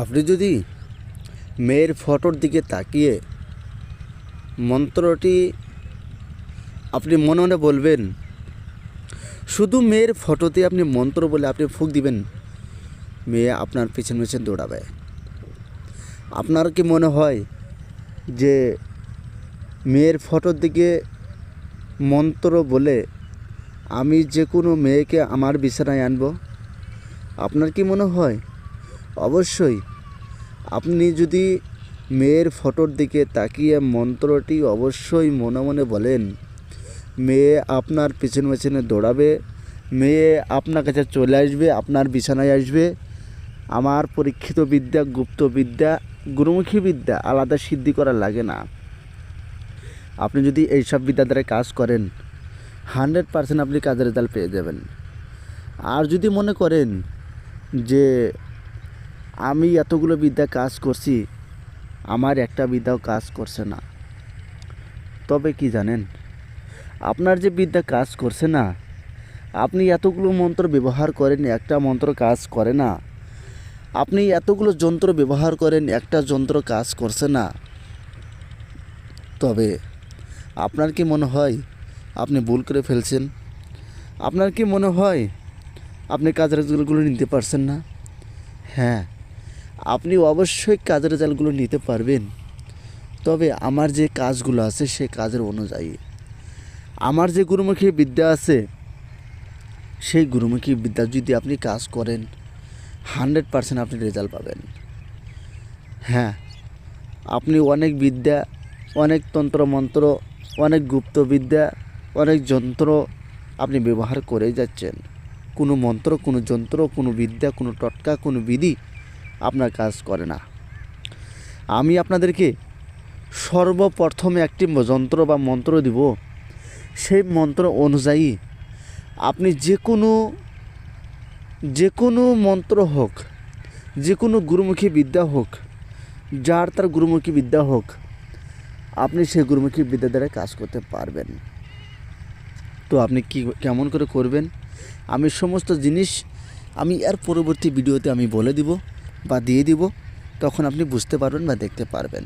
আপনি যদি মেয়ের ফটোর দিকে তাকিয়ে মন্ত্রটি আপনি মনে মনে বলবেন, শুধু মেয়ের ফটোতে আপনি মন্ত্র বলে আপনি ফুক দিবেন, মেয়ে আপনার পিছন পেছন দৌড়াবে। আপনার কি মনে হয় যে মেয়ের ফটোর দিকে মন্ত্র বলে আমি যে কোনো মেয়েকে আমার বিছানায় আনব? আপনার কি মনে হয়? অবশ্যই। আপনি যদি মেয়ের ফটোর দিকে তাকিয়ে মন্ত্রটি অবশ্যই মনে মনে বলেন, মেয়ে আপনার পিছনে পিছনে দৌড়াবে, মেয়ে আপনার কাছে চলে আসবে, আপনার বিছানায় আসবে। আমার পরীক্ষিত বিদ্যা, গুপ্ত বিদ্যা গুরুমুখী বিদ্যা আলাদা সিদ্ধি করা লাগে না। আপনি যদি এইসব বিদ্যা দ্বারা কাজ করেন, হান্ড্রেড পারসেন্ট আপনি কাজের রেজাল্ট পেয়ে যাবেন। আর যদি মনে করেন যে আমি এতগুলো বিদ্যা কাজ করছি, আমার একটা বিদ্যাও কাজ করছে না। তবে কি জানেন, আপনার যে বিদ্যা কাজ করছে না, আপনি এতগুলো মন্ত্র ব্যবহার করেন, একটা মন্ত্র কাজ করে না। আপনি এতগুলো যন্ত্র ব্যবহার করেন, একটা যন্ত্র কাজ করছে না। তবে আপনার কি মনে হয়, আপনি ভুল করে ফেলছেন? আপনার কি মনে হয়, আপনি রেজাল্টগুলো নিতে পারছেন না? হ্যাঁ আপনি অবশ্যই কাজের রেজাল্টগুলো নিতে পারবেন। তবে আমার যে কাজগুলো আছে, সে কাজের অনুযায়ী। আমার যে গুরুমুখী বিদ্যা আছে, সেই গুরুমুখী বিদ্যা যদি আপনি কাজ করেন, হান্ড্রেড পারসেন্ট আপনি রেজাল্ট পাবেন। হ্যাঁ আপনি অনেক বিদ্যা, অনেক তন্ত্র মন্ত্র অনেক গুপ্ত বিদ্যা, অনেক যন্ত্র আপনি ব্যবহার করেই যাচ্ছেন। কোনো মন্ত্র, কোনো যন্ত্র, কোনো বিদ্যা, কোনো টটকা, কোনো বিধি আপনার কাজ করে না। আমি আপনাদেরকে সর্বপ্রথমে একটি যন্ত্র বা মন্ত্র দিব। সেই মন্ত্র অনুযায়ী আপনি যে কোনো যে কোনো মন্ত্র হোক, যে কোনো গুরুমুখী বিদ্যা হোক, যার তার গুরুমুখী বিদ্যা হোক, আপনি সেই গুরুমুখী বিদ্যা দ্বারা কাজ করতে পারবেন। তো আপনি কি কেমন করে করবেন? আমি সমস্ত জিনিস আমি এর পরবর্তী ভিডিওতে আমি বলে দিব। বা দিয়ে দিব, তখন আপনি বুঝতে পারবেন বা দেখতে পারবেন।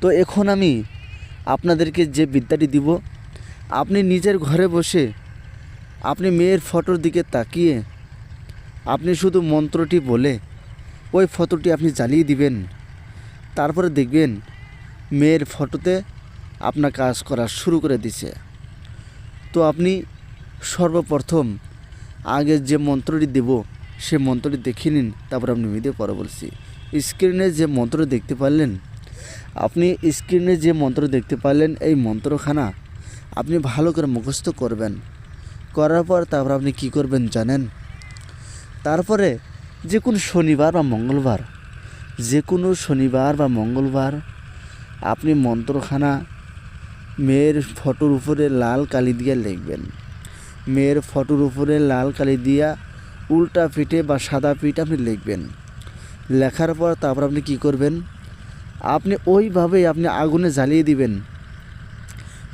তো এখন আমি আপনাদেরকে যে বিদ্যাটি দিব, আপনি নিজের ঘরে বসে আপনি মেয়ের ফটোর দিকে তাকিয়ে আপনি শুধু মন্ত্রটি বলে ওই ফটোটি আপনি জ্বালিয়ে দিবেন। তারপরে দেখবেন মেয়ের ফটোতে আপনার কাজ করা শুরু করে দিছে। তো আপনি সর্বপ্রথম আগে যে মন্ত্রটি দেব সে মন্ত্রটি দেখে নিন, তারপর আপনি ভিডিও পরে বলছি। স্ক্রিনে যে মন্ত্র দেখতে পারলেন, আপনি স্ক্রিনে যে মন্ত্র দেখতে পারলেন, এই মন্ত্রখানা আপনি ভালো করে মুখস্থ করবেন। করার পর তারপর আপনি কি করবেন জানেন? তারপরে যে কোনো শনিবার বা মঙ্গলবার যে কোনো শনিবার বা মঙ্গলবার আপনি মন্ত্রখানা মেয়ের ফটোর উপরে লাল কালি দিয়ে লিখবেন। মেয়ের ফটোর উপরে লাল কালি দিয়া উল্টা পিঠে বা সাদা পিঠ আপনি লিখবেন। লেখার পর তারপর আপনি কি করবেন? আপনি ওইভাবেই আপনি আগুনে জ্বালিয়ে দিবেন।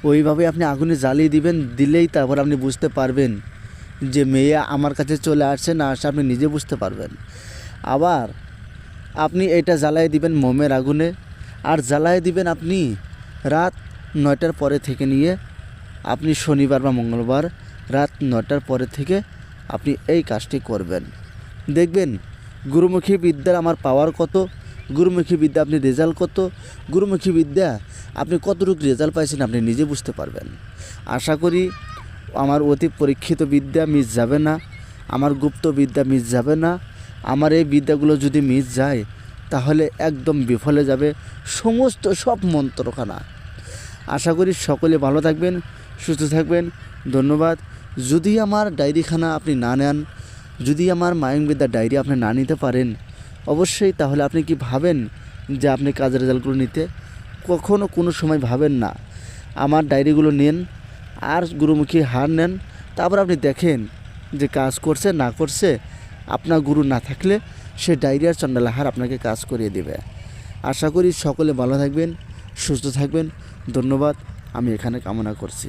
ওইভাবে আপনি আগুনে জ্বালিয়ে দিবেন, দিলেই তারপর আপনি বুঝতে পারবেন যে মেয়ে আমার কাছে চলে আসছে না আসছে আপনি নিজে বুঝতে পারবেন। আবার আপনি এটা জ্বালাই দিবেন মোমের আগুনে। আর জ্বালাই দিবেন আপনি রাত নয়টার পরে থেকে নিয়ে, আপনি শনিবার বা মঙ্গলবার রাত নয়টার পরে থেকে আপনি এই কাজটি করবেন। দেখবেন, গুরুমুখী বিদ্যার আমার পাওয়ার কত, গুরুমুখী বিদ্যা আপনি রেজাল্ট কত, গুরুমুখী বিদ্যা আপনি কতটুকু রেজাল্ট পাইছেন আপনি নিজে বুঝতে পারবেন। আশা করি আমার অতি পরীক্ষিত বিদ্যা মিস যাবে না, আমার গুপ্ত বিদ্যা মিস যাবে না, আমার এই বিদ্যাগুলো যদি মিস যায়, তাহলে একদম বিফলে যাবে সমস্ত সব মন্ত্রখানা। আশা করি সকলে ভালো থাকবেন, সুস্থ থাকবেন, ধন্যবাদ। যদি আমার ডায়েরিখানা আপনি না নেন, যদি আমার মায়ংবিদ্যা ডায়েরি আপনি না নিতে পারেন, অবশ্যই তাহলে আপনি কি ভাবেন যে আপনি কাজের রেজাল্টগুলো নিতে? কখনও কোনো সময় ভাবেন না। আমার ডায়েরিগুলো নেন, আর গুরুমুখী হার নেন, তারপর আপনি দেখেন যে কাজ করছে, না করছে, আপনার গুরু না থাকলে সে ডায়রি আর চন্ডালা হার আপনাকে কাজ করিয়ে দেবে। আশা করি সকলে ভালো থাকবেন, সুস্থ থাকবেন। ধন্যবাদ, আমি এখানে কামনা করছি।